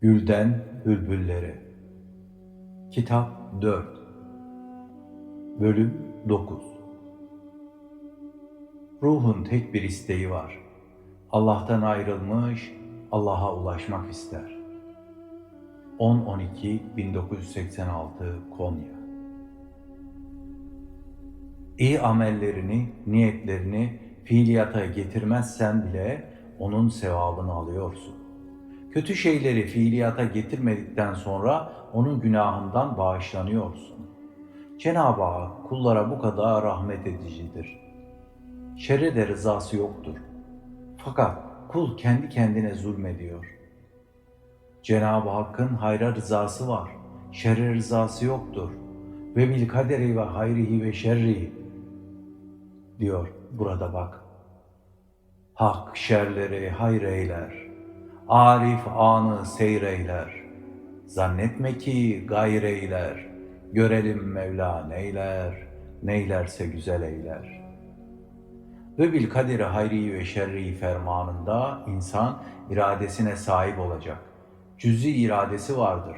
Gülden Bülbüllere Kitap 4 Bölüm 9 Ruhun tek bir isteği var. Allah'tan ayrılmış, Allah'a ulaşmak ister. 10-12-1986 Konya İyi amellerini, niyetlerini fiiliyata getirmezsen bile onun sevabını alıyorsun. Kötü şeyleri fiiliyata getirmedikten sonra onun günahından bağışlanıyorsun. Cenab-ı Hak kullara bu kadar rahmet edicidir. Şerre de rızası yoktur. Fakat kul kendi kendine zulmediyor. Cenab-ı Hakk'ın hayra rızası var. Şerre rızası yoktur. Ve bil kaderi ve hayrihi ve şerrihi diyor burada bak. Hak şerleri hayreyler, arif anı seyreyler. Zannetme ki gayreyler, görelim Mevla neyler, neylerse güzel eyler. Ve bil kaderi hayri ve şerri fermanında insan iradesine sahip olacak. Cüzi iradesi vardır.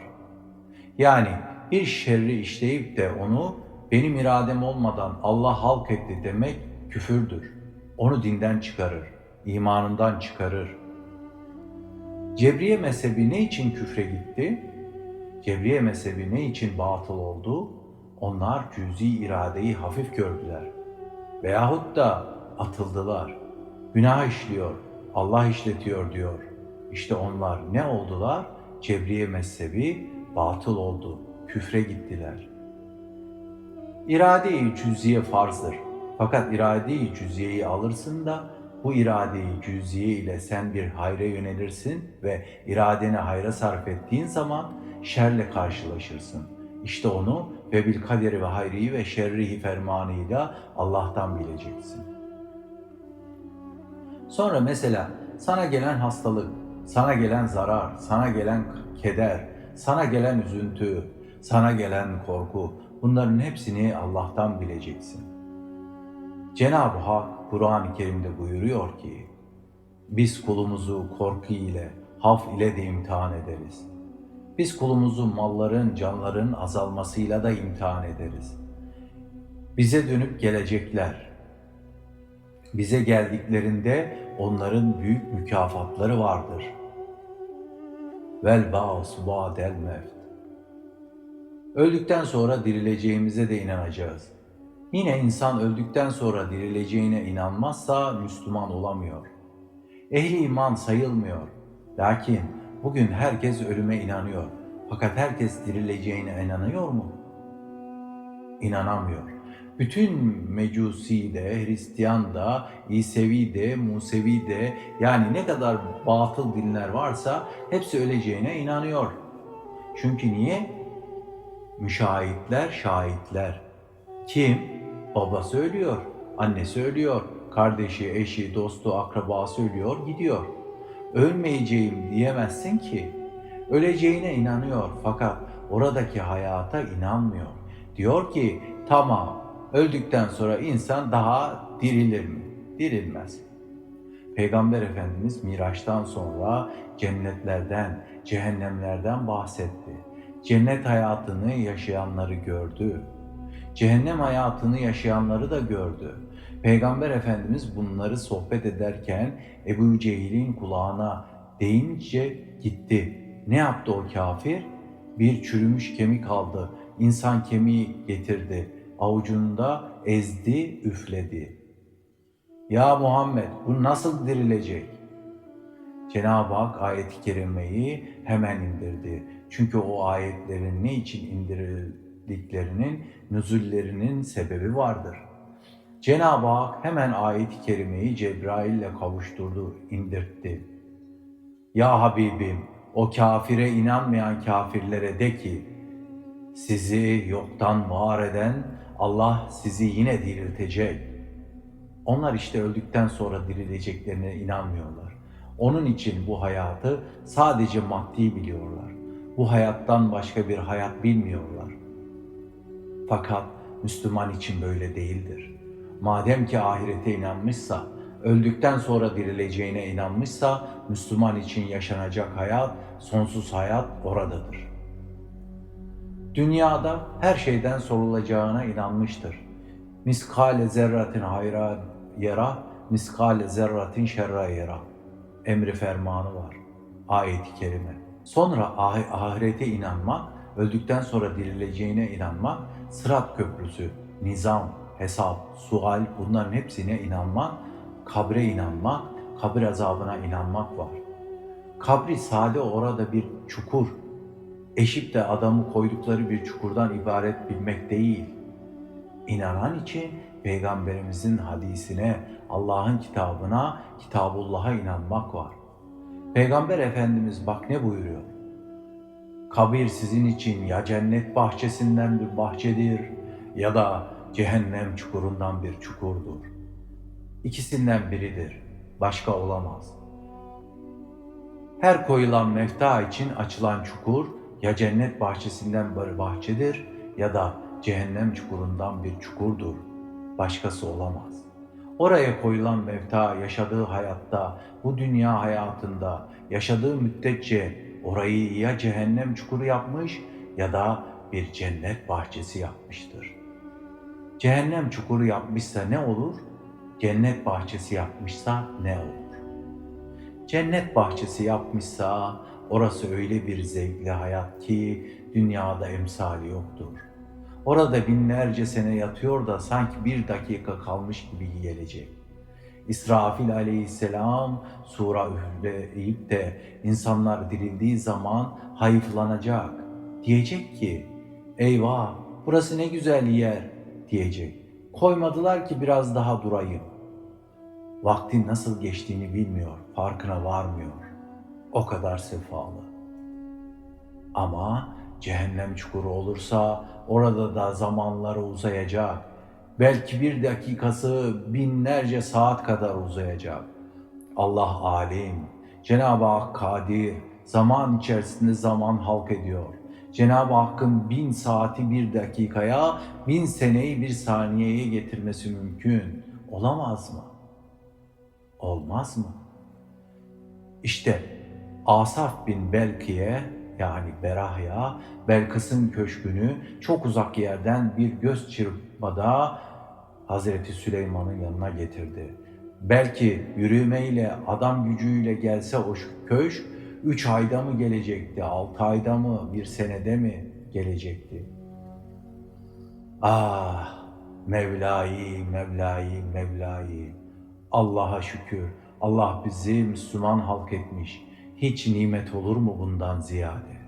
Yani bir şerri işleyip de onu benim iradem olmadan Allah halk etti demek küfürdür. Onu dinden çıkarır, imanından çıkarır. Cebriye mezhebi ne için küfre gitti? Cebriye mezhebi ne için batıl oldu? Onlar cüzi iradeyi hafif gördüler. Veyahut da atıldılar. Günah işliyor, Allah işletiyor diyor. İşte onlar ne oldular? Cebriye mezhebi batıl oldu, küfre gittiler. İrade-i cüziye farzdır. Fakat irade-i cüziyeyi alırsın da bu irade-i cüziye ile sen bir hayra yönelirsin ve iradeni hayra sarf ettiğin zaman şerle karşılaşırsın. İşte onu ve bil kaderi ve hayrihi ve şerrihi fermanıyla Allah'tan bileceksin. Sonra mesela sana gelen hastalık, sana gelen zarar, sana gelen keder, sana gelen üzüntü, sana gelen korku bunların hepsini Allah'tan bileceksin. Cenab-ı Hak Kur'an-ı Kerim'de buyuruyor ki, biz kulumuzu korku ile, haf ile de imtihan ederiz. Biz kulumuzu malların, canların azalmasıyla da imtihan ederiz. Bize dönüp gelecekler. Bize geldiklerinde onların büyük mükafatları vardır. Vel ba'su ba'del mevt. Öldükten sonra dirileceğimize de inanacağız. Yine insan öldükten sonra dirileceğine inanmazsa Müslüman olamıyor. Ehli iman sayılmıyor. Lakin bugün herkes ölüme inanıyor. Fakat herkes dirileceğine inanıyor mu? İnanamıyor. Bütün Mecusi de, Hristiyan da, İsevi de, Musevi de yani ne kadar batıl dinler varsa hepsi öleceğine inanıyor. Çünkü niye? Müşahitler, şahitler. Kim? Baba söylüyor, anne söylüyor, kardeşi, eşi, dostu, akraba söylüyor, gidiyor. Ölmeyeceğim diyemezsin ki. Öleceğine inanıyor fakat oradaki hayata inanmıyor. Diyor ki tamam öldükten sonra insan daha dirilir mi? Dirilmez. Peygamber Efendimiz Miraç'tan sonra cennetlerden, cehennemlerden bahsetti. Cennet hayatını yaşayanları gördü. Cehennem hayatını yaşayanları da gördü. Peygamber Efendimiz bunları sohbet ederken Ebu Cehil'in kulağına deyince gitti. Ne yaptı o kafir? Bir çürümüş kemik aldı. İnsan kemiği getirdi. Avucunda ezdi, üfledi. Ya Muhammed bu nasıl dirilecek? Cenab-ı Hak ayet-i kerimeyi hemen indirdi. Çünkü o ayetlerin ne için indirildiklerinin nüzullerinin sebebi vardır. Cenab-ı Hak hemen ayet-i kerimeyi Cebrail ile kavuşturdu, indirtti. Ya Habibim, o kafire inanmayan kafirlere de ki, sizi yoktan var eden Allah sizi yine diriltecek. Onlar işte öldükten sonra dirileceklerine inanmıyorlar. Onun için bu hayatı sadece maddi biliyorlar. Bu hayattan başka bir hayat bilmiyorlar. Fakat Müslüman için böyle değildir. Madem ki ahirete inanmışsa, öldükten sonra dirileceğine inanmışsa Müslüman için yaşanacak hayat, sonsuz hayat oradadır. Dünyada her şeyden sorulacağına inanmıştır. Miskale zerratin hayra yara, miskale zerratin şerra yara. Emri fermanı var. Ayet-i kerime. Sonra ah- ahirete inanmak, öldükten sonra dirileceğine inanmak, sırat köprüsü, nizam, hesap, sual bunların hepsine inanmak, kabre inanmak, kabir azabına inanmak var. Kabri sade orada bir çukur, eşip de adamı koydukları bir çukurdan ibaret bilmek değil. İnanan için Peygamberimizin hadisine, Allah'ın kitabına, Kitabullah'a inanmak var. Peygamber Efendimiz bak ne buyuruyor? Kabir sizin için ya cennet bahçesinden bir bahçedir ya da cehennem çukurundan bir çukurdur. İkisinden biridir, başka olamaz. Her koyulan mefta için açılan çukur ya cennet bahçesinden bir bahçedir ya da cehennem çukurundan bir çukurdur. Başkası olamaz. Oraya koyulan mevta yaşadığı hayatta, bu dünya hayatında yaşadığı müddetçe orayı ya cehennem çukuru yapmış ya da bir cennet bahçesi yapmıştır. Cehennem çukuru yapmışsa ne olur? Cennet bahçesi yapmışsa ne olur? Cennet bahçesi yapmışsa orası öyle bir zevkli hayat ki dünyada emsali yoktur. Orada binlerce sene yatıyor da sanki bir dakika kalmış gibi gelecek. İsrafil aleyhisselam sura üfleyip de insanlar dirildiği zaman hayıflanacak. Diyecek ki eyvah burası ne güzel yer diyecek. Koymadılar ki biraz daha durayım. Vaktin nasıl geçtiğini bilmiyor, farkına varmıyor. O kadar sefalı. Ama cehennem çukuru olursa orada da zamanları uzayacak. Belki bir dakikası binlerce saat kadar uzayacak. Allah alim, Cenab-ı Hak kadir, zaman içerisinde zaman halk ediyor. Cenab-ı Hakk'ın bin saati bir dakikaya, bin seneyi bir saniyeye getirmesi mümkün. Olamaz mı? Olmaz mı? İşte Asaf bin Belki'ye yani Berahya, Belkıs'ın köşkünü çok uzak yerden bir göz çırpmada Hazreti Süleyman'ın yanına getirdi. Belki yürümeyle, adam gücüyle gelse o köşk, üç ayda mı gelecekti, altı ayda mı, bir senede mi gelecekti? Ah, Mevla'yı, Mevla'yı, Mevla'yı. Allah'a şükür, Allah bizi Müslüman halk etmiş. Hiç nimet olur mu bundan ziyade?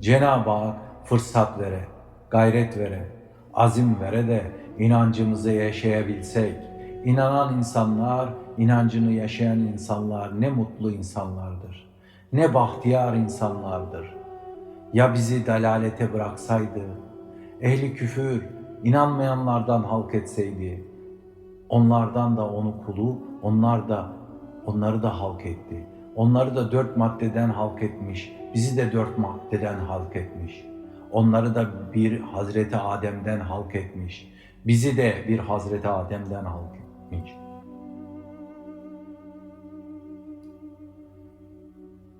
Cenab-ı Hak fırsat vere, gayret vere, azim vere de inancımızı yaşayabilsek, inanan insanlar, inancını yaşayan insanlar ne mutlu insanlardır. Ne bahtiyar insanlardır. Ya bizi dalalete bıraksaydı, ehli küfür, inanmayanlardan halk etseydi, onlardan da onu kulu, onlar da onları da halk etti. Onları da dört maddeden halk etmiş, bizi de dört maddeden halk etmiş. Onları da bir Hazreti Adem'den halk etmiş. Bizi de bir Hazreti Adem'den halk etmiş.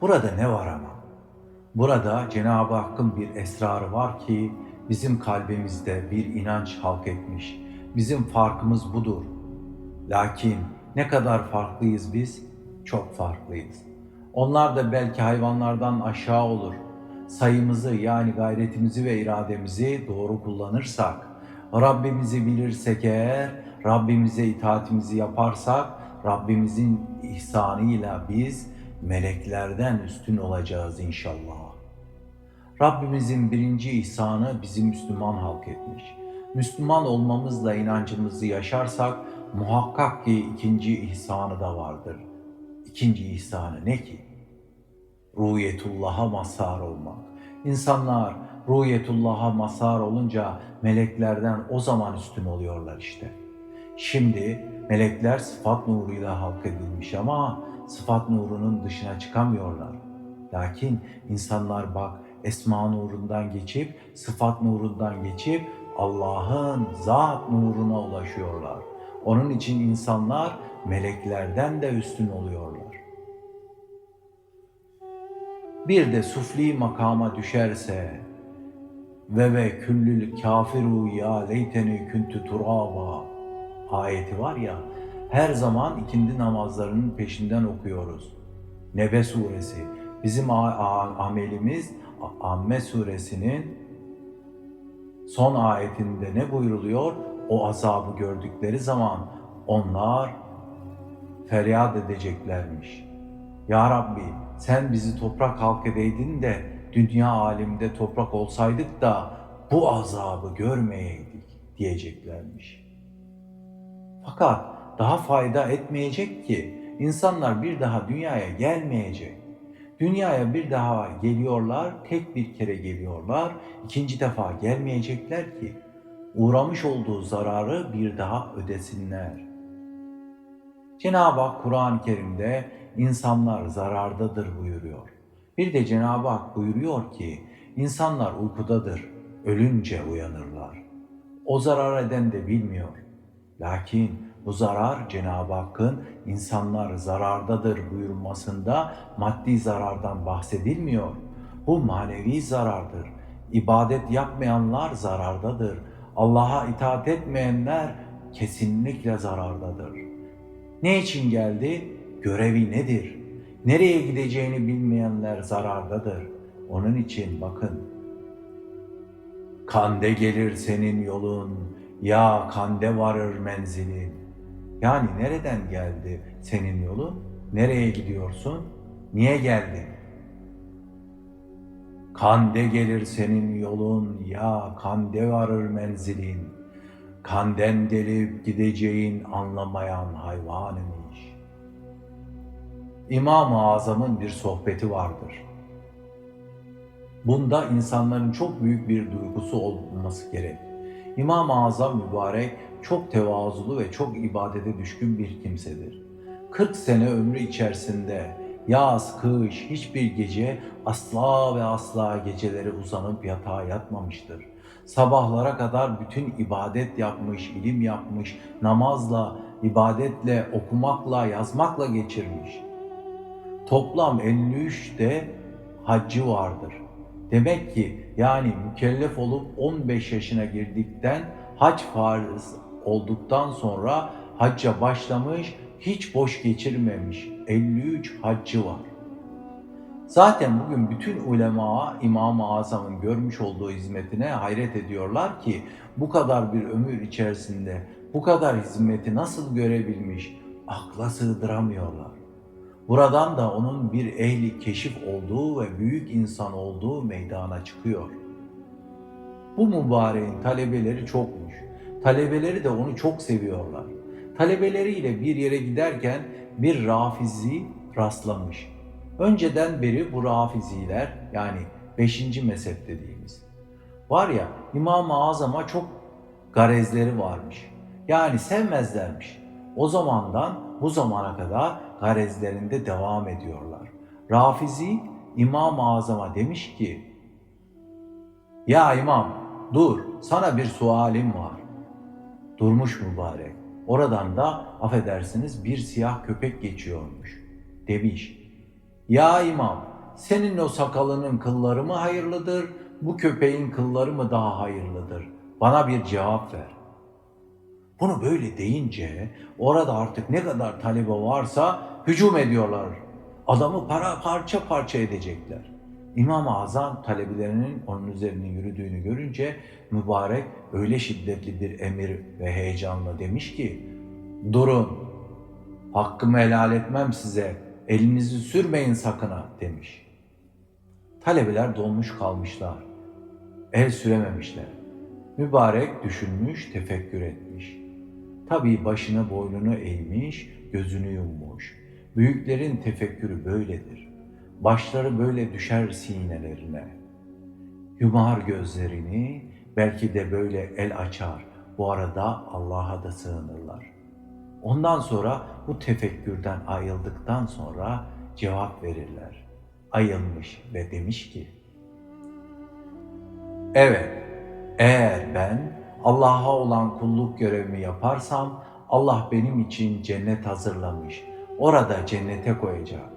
Burada ne var ama? Burada Cenab-ı Hakk'ın bir esrarı var ki bizim kalbimizde bir inanç halk etmiş. Bizim farkımız budur. Lakin ne kadar farklıyız biz? Çok farklıyız. Onlar da belki hayvanlardan aşağı olur. Sayımızı yani gayretimizi ve irademizi doğru kullanırsak, Rabbimizi bilirsek eğer, Rabbimize itaatimizi yaparsak, Rabbimizin ihsanıyla biz meleklerden üstün olacağız inşallah. Rabbimizin birinci ihsanı bizi Müslüman halk etmiş. Müslüman olmamızla inancımızı yaşarsak muhakkak ki ikinci ihsanı da vardır. İkinci ihsanı ne ki? Ruhiyetullah'a mazhar olmak. İnsanlar ruhiyetullah'a mazhar olunca meleklerden o zaman üstün oluyorlar işte. Şimdi melekler sıfat nuruyla halk edilmiş ama sıfat nurunun dışına çıkamıyorlar. Lakin insanlar bak esma nurundan geçip, sıfat nurundan geçip Allah'ın zat nuruna ulaşıyorlar. Onun için insanlar meleklerden de üstün oluyorlar. Bir de sufli makama düşerse ve ve küllül kafiru ya leyteni küntü turaba ayeti var ya her zaman ikindi namazlarının peşinden okuyoruz. Nebe suresi. Bizim amelimiz Amme suresinin son ayetinde ne buyruluyor? O azabı gördükleri zaman onlar feryat edeceklermiş. Ya Rabbi sen bizi toprak halk edeydin de dünya aleminde toprak olsaydık da bu azabı görmeyeydik diyeceklermiş. Fakat daha fayda etmeyecek ki insanlar bir daha dünyaya gelmeyecek. Dünyaya bir daha geliyorlar, tek bir kere geliyorlar, ikinci defa gelmeyecekler ki uğramış olduğu zararı bir daha ödesinler. Cenab-ı Hak Kur'an-ı Kerim'de insanlar zarardadır buyuruyor. Bir de Cenab-ı Hak buyuruyor ki insanlar uykudadır, ölünce uyanırlar. O zarar eden de bilmiyor. Lakin bu zarar Cenab-ı Hakk'ın insanlar zarardadır buyurmasında maddi zarardan bahsedilmiyor. Bu manevi zarardır. İbadet yapmayanlar zarardadır. Allah'a itaat etmeyenler kesinlikle zarardadır. Ne için geldi? Görevi nedir? Nereye gideceğini bilmeyenler zarardadır. Onun için bakın. Kande gelir senin yolun, ya kande varır menzilin. Yani nereden geldi senin yolun? Nereye gidiyorsun? Niye geldin? Kande gelir senin yolun, ya kande varır menzilin. Kanden delip gideceğin anlamayan hayvan imiş. İmam-ı Azam'ın bir sohbeti vardır. Bunda insanların çok büyük bir duygusu olması gerek. İmam-ı Azam mübarek çok tevazulu ve çok ibadete düşkün bir kimsedir. 40 sene ömrü içerisinde yaz, kış, hiçbir gece asla ve asla geceleri uzanıp yatağa yatmamıştır. Sabahlara kadar bütün ibadet yapmış, ilim yapmış, namazla, ibadetle, okumakla, yazmakla geçirmiş. Toplam 53 de haccı vardır. Demek ki yani mükellef olup 15 yaşına girdikten hac farz olduktan sonra hacca başlamış, hiç boş geçirmemiş. 53 haccı var. Zaten bugün bütün ulema İmam-ı Azam'ın görmüş olduğu hizmetine hayret ediyorlar ki bu kadar bir ömür içerisinde bu kadar hizmeti nasıl görebilmiş akla sığdıramıyorlar. Buradan da onun bir ehli keşif olduğu ve büyük insan olduğu meydana çıkıyor. Bu mübareğin talebeleri çokmuş. Talebeleri de onu çok seviyorlar. Talebeleriyle bir yere giderken bir rafizi rastlamış. Önceden beri bu rafiziler yani 5. mezhep dediğimiz. Var ya İmam-ı Azam'a çok garezleri varmış. Yani sevmezlermiş. O zamandan bu zamana kadar garezlerinde devam ediyorlar. Rafizi İmam-ı Azam'a demiş ki Ya imam dur sana bir sualim var. Durmuş mübarek. Oradan da affedersiniz bir siyah köpek geçiyormuş. Demiş Ya imam senin o sakalının kılları mı hayırlıdır, bu köpeğin kılları mı daha hayırlıdır? Bana bir cevap ver. Bunu böyle deyince orada artık ne kadar talebe varsa hücum ediyorlar. Adamı para parça parça edecekler. İmam-ı Azam talebelerinin onun üzerine yürüdüğünü görünce mübarek öyle şiddetli bir emir ve heyecanla demiş ki durun hakkımı helal etmem size elinizi sürmeyin sakına demiş. Talebeler donmuş kalmışlar. El sürememişler. Mübarek düşünmüş, tefekkür etmiş. Tabii başını boynunu eğmiş, gözünü yummuş. Büyüklerin tefekkürü böyledir. Başları böyle düşer sinelerine. Yumar gözlerini, belki de böyle el açar. Bu arada Allah'a da sığınırlar. Ondan sonra bu tefekkürden ayrıldıktan sonra cevap verirler. Ayılmış ve demiş ki, Evet, eğer ben Allah'a olan kulluk görevimi yaparsam Allah benim için cennet hazırlamış. Orada cennete koyacak.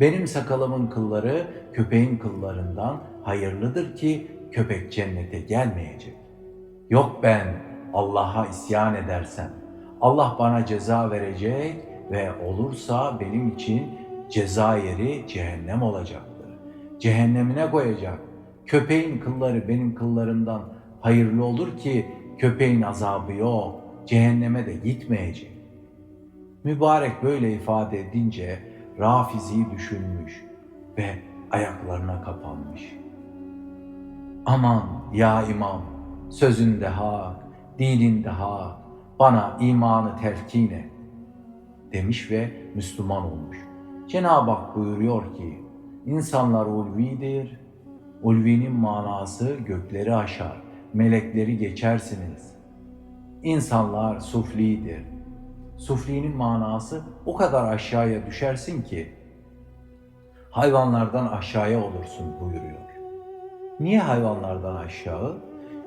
Benim sakalımın kılları köpeğin kıllarından hayırlıdır ki köpek cennete gelmeyecek. Yok ben Allah'a isyan edersem Allah bana ceza verecek ve olursa benim için ceza yeri cehennem olacaktır. Cehennemine koyacak. Köpeğin kılları benim kıllarımdan hayırlı olur ki köpeğin azabı yok. Cehenneme de gitmeyecek. Mübarek böyle ifade edince Rafizi düşünmüş ve ayaklarına kapanmış. Aman ya imam, sözünde hak, dilinde hak, bana imanı telkin et demiş ve Müslüman olmuş. Cenab-ı Hak buyuruyor ki, insanlar ulvidir, ulvinin manası gökleri aşar, melekleri geçersiniz. İnsanlar suflidir. Suflinin manası o kadar aşağıya düşersin ki, hayvanlardan aşağıya olursun buyuruyor. Niye hayvanlardan aşağı?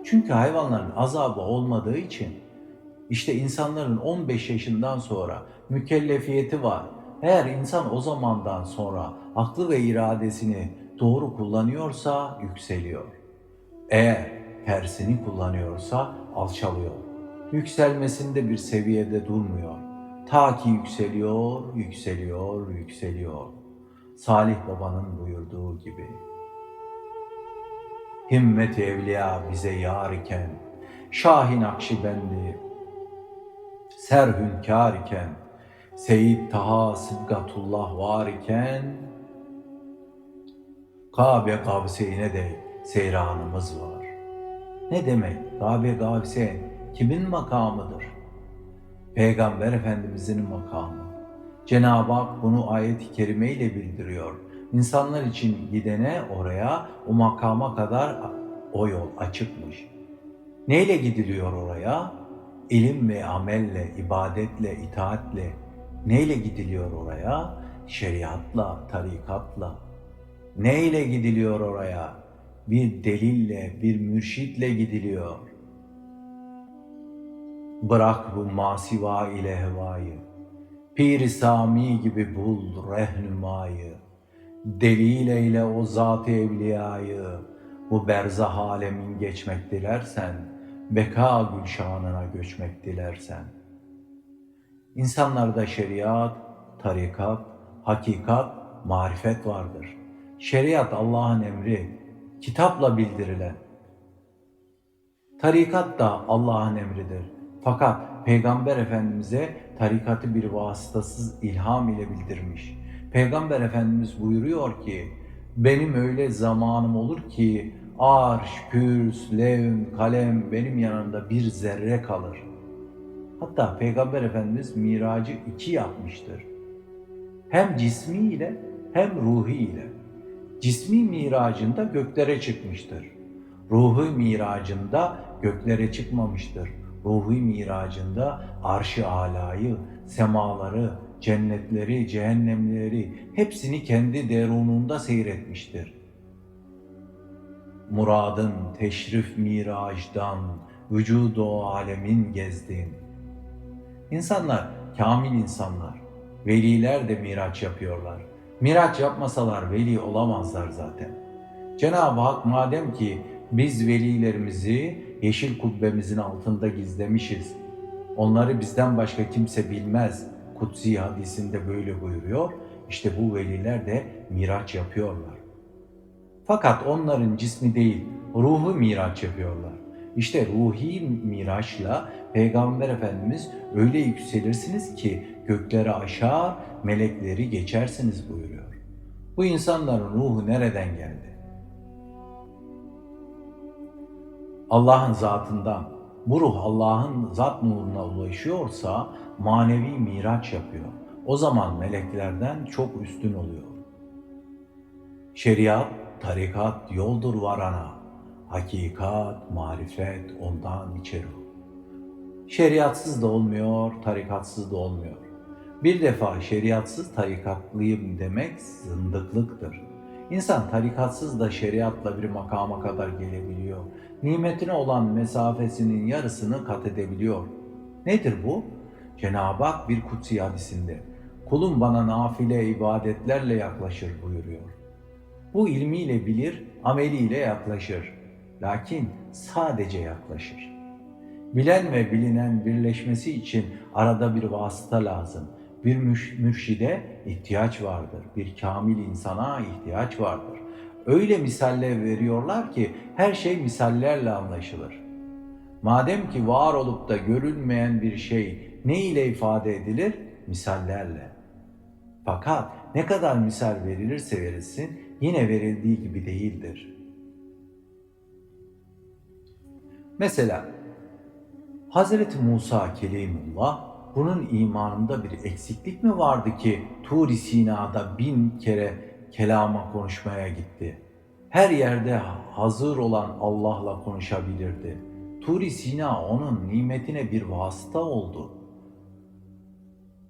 Çünkü hayvanların azabı olmadığı için işte insanların 15 yaşından sonra mükellefiyeti var. Eğer insan o zamandan sonra aklı ve iradesini doğru kullanıyorsa yükseliyor. Eğer tersini kullanıyorsa alçalıyor. Yükselmesinde bir seviyede durmuyor. Ta ki yükseliyor, yükseliyor, yükseliyor. Salih Baba'nın buyurduğu gibi. Himmet evliya bize yar iken, Şahin Akşibendi serhünkâr iken, Seyyid Taha Sıdgatullah var iken, Kabe Kavseyn'e de seyranımız var. Ne demek? Kabe Kavseyn kimin makamıdır? Peygamber Efendimizin makamı. Cenab-ı Hak bunu ayet-i kerime ile bildiriyor. İnsanlar için gidene oraya, o makama kadar o yol açıkmış. Neyle gidiliyor oraya? İlim ve amelle, ibadetle, itaatle. Neyle gidiliyor oraya? Şeriatla, tarikatla. Neyle gidiliyor oraya? Bir delille, bir mürşitle gidiliyor. Bırak bu masiva ile hevayı. Pir-i Sami gibi bul rehnümayı. Delil eyle o zat-ı evliyayı. Bu berzah alemin geçmek dilersen, beka gülşanına göçmek dilersen. İnsanlarda şeriat, tarikat, hakikat, marifet vardır. Şeriat Allah'ın emri, kitapla bildirilen. Tarikat da Allah'ın emridir. Fakat Peygamber Efendimiz'e tarikatı bir vasıtasız ilham ile bildirmiş. Peygamber Efendimiz buyuruyor ki, benim öyle zamanım olur ki arş, kürs, levm, kalem benim yanımda bir zerre kalır. Hatta Peygamber Efendimiz miracı iki yapmıştır. Hem cismiyle hem ruhiyle. Cismi miracında göklere çıkmıştır. Ruhu miracında göklere çıkmamıştır. Ruhi miracında arş-ı alayı, semaları, cennetleri, cehennemleri hepsini kendi derununda seyretmiştir. Muradın teşrif miracdan vücudu alemin gezdin. İnsanlar, kamil insanlar, veliler de miraç yapıyorlar. Miraç yapmasalar veli olamazlar zaten. Cenab-ı Hak madem ki biz velilerimizi yeşil kubbemizin altında gizlemişiz. Onları bizden başka kimse bilmez. Kutsi hadisinde böyle buyuruyor. İşte bu veliler de miraç yapıyorlar. Fakat onların cismi değil, ruhu miraç yapıyorlar. İşte ruhi miraçla Peygamber Efendimiz öyle yükselirsiniz ki gökleri aşağı, melekleri geçersiniz buyuruyor. Bu insanların ruhu nereden geldi? Allah'ın zatından. Bu ruh Allah'ın zat nuruna ulaşıyorsa manevi miraç yapıyor. O zaman meleklerden çok üstün oluyor. Şeriat, tarikat yoldur varana. Hakikat, marifet ondan içeri. Şeriatsız da olmuyor, tarikatsız da olmuyor. Bir defa şeriatsız tarikatlıyım demek zındıklıktır. İnsan tarikatsız da şeriatla bir makama kadar gelebiliyor. nimetine olan mesafesinin yarısını kat edebiliyor. Nedir bu? Cenab-ı Hak bir kutsi hadisinde kulum bana nafile ibadetlerle yaklaşır buyuruyor. Bu ilmiyle bilir, ameliyle yaklaşır. Lakin sadece yaklaşır. Bilen ve bilinen birleşmesi için arada bir vasıta lazım. Bir mürşide ihtiyaç vardır. Bir kamil insana ihtiyaç vardır. Öyle misaller veriyorlar ki her şey misallerle anlaşılır. Madem ki var olup da görülmeyen bir şey ne ile ifade edilir? Misallerle. Fakat ne kadar misal verilirse verilsin yine verildiği gibi değildir. Mesela Hazreti Musa Kelimullah bunun imanında bir eksiklik mi vardı ki Tur-i Sina'da bin kere kelama konuşmaya gitti? Her yerde hazır olan Allah'la konuşabilirdi. Tur-i Sina onun nimetine bir vasıta oldu.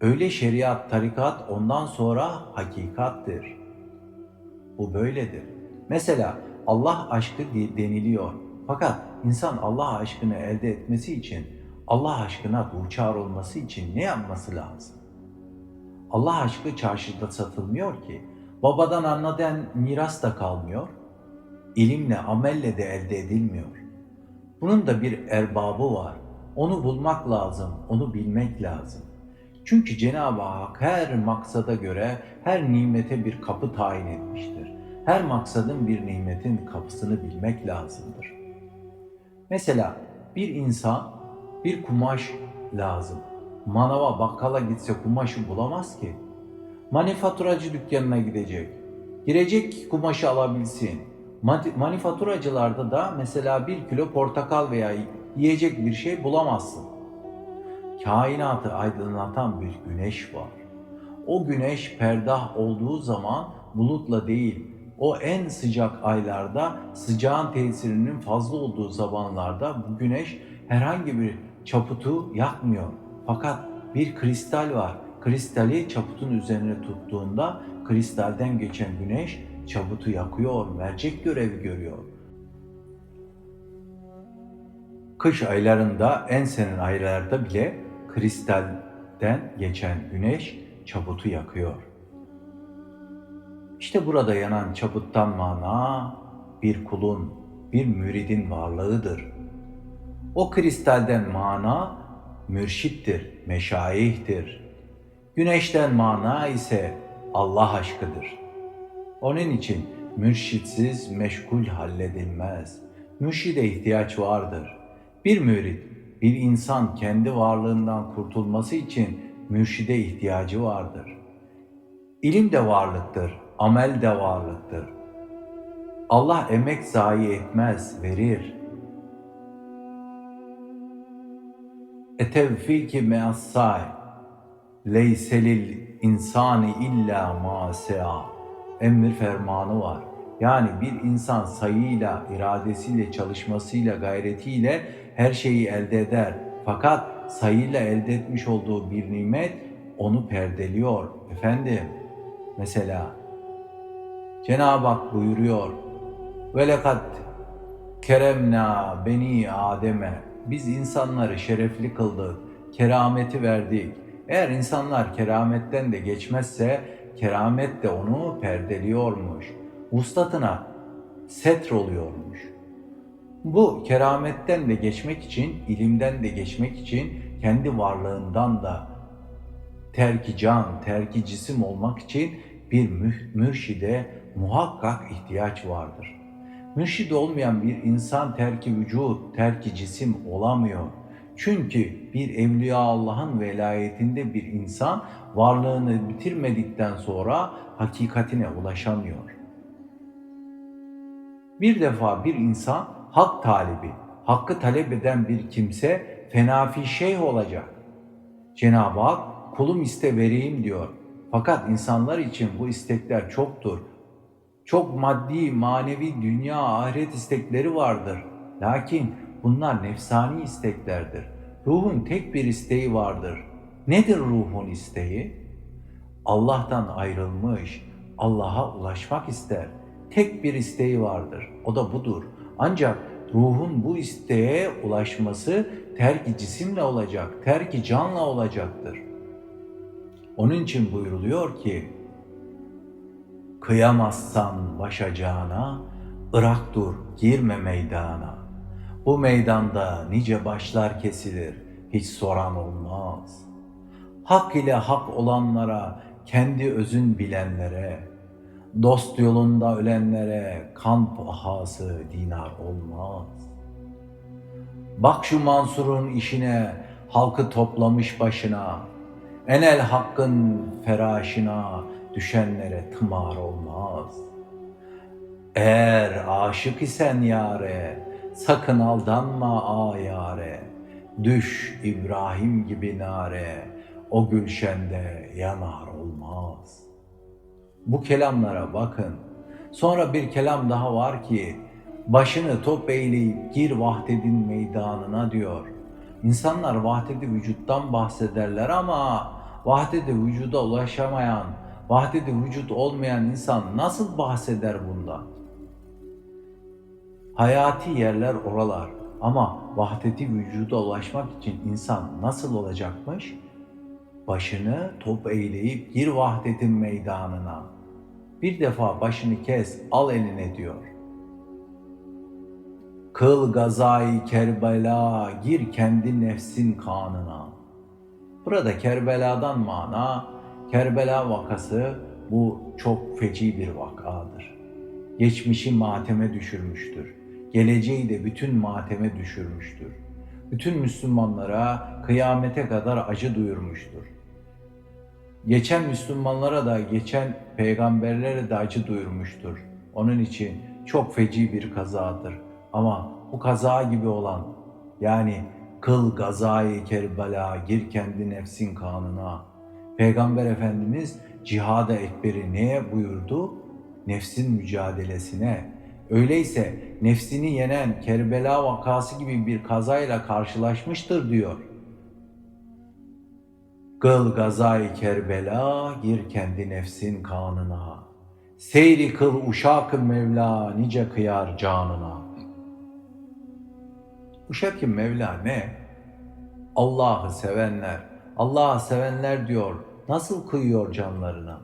Öyle şeriat, tarikat ondan sonra hakikattir. Bu böyledir. Mesela Allah aşkı deniliyor. Fakat insan Allah aşkını elde etmesi için, Allah aşkına duçar olması için ne yapması lazım? Allah aşkı çarşıda satılmıyor ki. Babadan anladan miras da kalmıyor. İlimle, amelle de elde edilmiyor. Bunun da bir erbabı var. Onu bulmak lazım, onu bilmek lazım. Çünkü Cenab-ı Hak her maksada göre her nimete bir kapı tayin etmiştir. Her maksadın bir nimetin kapısını bilmek lazımdır. Mesela bir insan bir kumaş lazım. Manava, bakkala gitse kumaşı bulamaz ki. Manifaturacı dükkanına gidecek. Girecek kumaşı alabilsin. Mani- Manifaturacılarda da mesela bir kilo portakal veya yiyecek bir şey bulamazsın. Kainatı aydınlatan bir güneş var. O güneş perdah olduğu zaman bulutla değil, o en sıcak aylarda sıcağın tesirinin fazla olduğu zamanlarda bu güneş herhangi bir çaputu yakmıyor. Fakat bir kristal var. Kristali çaputun üzerine tuttuğunda kristalden geçen güneş çaputu yakıyor, mercek görevi görüyor. Kış aylarında en serin aylarda bile kristalden geçen güneş çaputu yakıyor. İşte burada yanan çaputtan mana bir kulun, bir müridin varlığıdır. O kristalden mana mürşittir, meşayihtir. Güneşten mana ise Allah aşkıdır. Onun için mürşitsiz meşgul halledilmez. Mürşide ihtiyaç vardır. Bir mürit, bir insan kendi varlığından kurtulması için mürşide ihtiyacı vardır. İlim de varlıktır, amel de varlıktır. Allah emek zayi etmez, verir. Etevfiki meassai leyselil insani illa ma sea emir fermanı var. Yani bir insan sayıyla, iradesiyle, çalışmasıyla, gayretiyle her şeyi elde eder. Fakat sayıyla elde etmiş olduğu bir nimet onu perdeliyor. Efendim, mesela Cenab-ı Hak buyuruyor. Ve lekad keremna beni Adem'e. Biz insanları şerefli kıldık, kerameti verdik. Eğer insanlar kerametten de geçmezse keramet de onu perdeliyormuş. Vuslatına setr oluyormuş. Bu kerametten de geçmek için, ilimden de geçmek için kendi varlığından da terki can, terki cisim olmak için bir mürşide muhakkak ihtiyaç vardır. Mürşid olmayan bir insan terki vücut, terki cisim olamıyor. Çünkü bir evliya Allah'ın velayetinde bir insan varlığını bitirmedikten sonra hakikatine ulaşamıyor. Bir defa bir insan hak talibi, hakkı talep eden bir kimse fenafi şeyh olacak. Cenab-ı Hak kulum iste vereyim diyor. Fakat insanlar için bu istekler çoktur. Çok maddi, manevi, dünya, ahiret istekleri vardır. Lakin bunlar nefsani isteklerdir. Ruhun tek bir isteği vardır. Nedir ruhun isteği? Allah'tan ayrılmış, Allah'a ulaşmak ister. Tek bir isteği vardır. O da budur. Ancak ruhun bu isteğe ulaşması terki cisimle olacak, terki canla olacaktır. Onun için buyuruluyor ki, Kıyamazsan başacağına, ırak dur, girme meydana. Bu meydanda nice başlar kesilir, hiç soran olmaz. Hak ile hak olanlara, kendi özün bilenlere, dost yolunda ölenlere kan pahası dinar olmaz. Bak şu Mansur'un işine, halkı toplamış başına, enel hakkın feraşına, düşenlere tımar olmaz. Eğer aşık isen yare, sakın aldanma ayare. Düş İbrahim gibi nare, o gülşende yanar olmaz. Bu kelamlara bakın. Sonra bir kelam daha var ki, başını top eğleyip gir vahdedin meydanına diyor. İnsanlar vahdedi vücuttan bahsederler ama vahdedi vücuda ulaşamayan, vahdedi vücut olmayan insan nasıl bahseder bundan? Hayati yerler oralar ama vahdeti vücuda ulaşmak için insan nasıl olacakmış? Başını top eğleyip gir vahdetin meydanına. Bir defa başını kes, al eline diyor. Kıl gazayı Kerbela, gir kendi nefsin kanına. Burada Kerbela'dan mana, Kerbela vakası bu çok feci bir vakadır. Geçmişi mateme düşürmüştür. Geleceği de bütün mateme düşürmüştür. Bütün Müslümanlara kıyamete kadar acı duyurmuştur. Geçen Müslümanlara da geçen peygamberlere de acı duyurmuştur. Onun için çok feci bir kazadır. Ama bu kaza gibi olan yani kıl gazayı Kerbela gir kendi nefsin kanına. Peygamber Efendimiz cihada ekberi neye buyurdu? Nefsin mücadelesine. Öyleyse nefsini yenen Kerbela vakası gibi bir kazayla karşılaşmıştır diyor. Kıl gazayı Kerbela gir kendi nefsin kanına. Seyri kıl uşak Mevla nice kıyar canına. Uşak-ı Mevla ne? Allah'ı sevenler, Allah'ı sevenler diyor. Nasıl kıyıyor canlarına?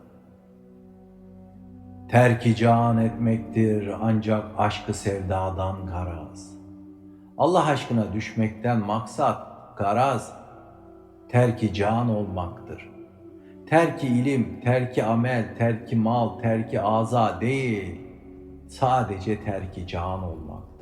Terki can etmektir ancak aşkı sevdadan garaz. Allah aşkına düşmekten maksat garaz, terki can olmaktır. Terki ilim, terki amel, terki mal, terki aza değil, sadece terki can olmak.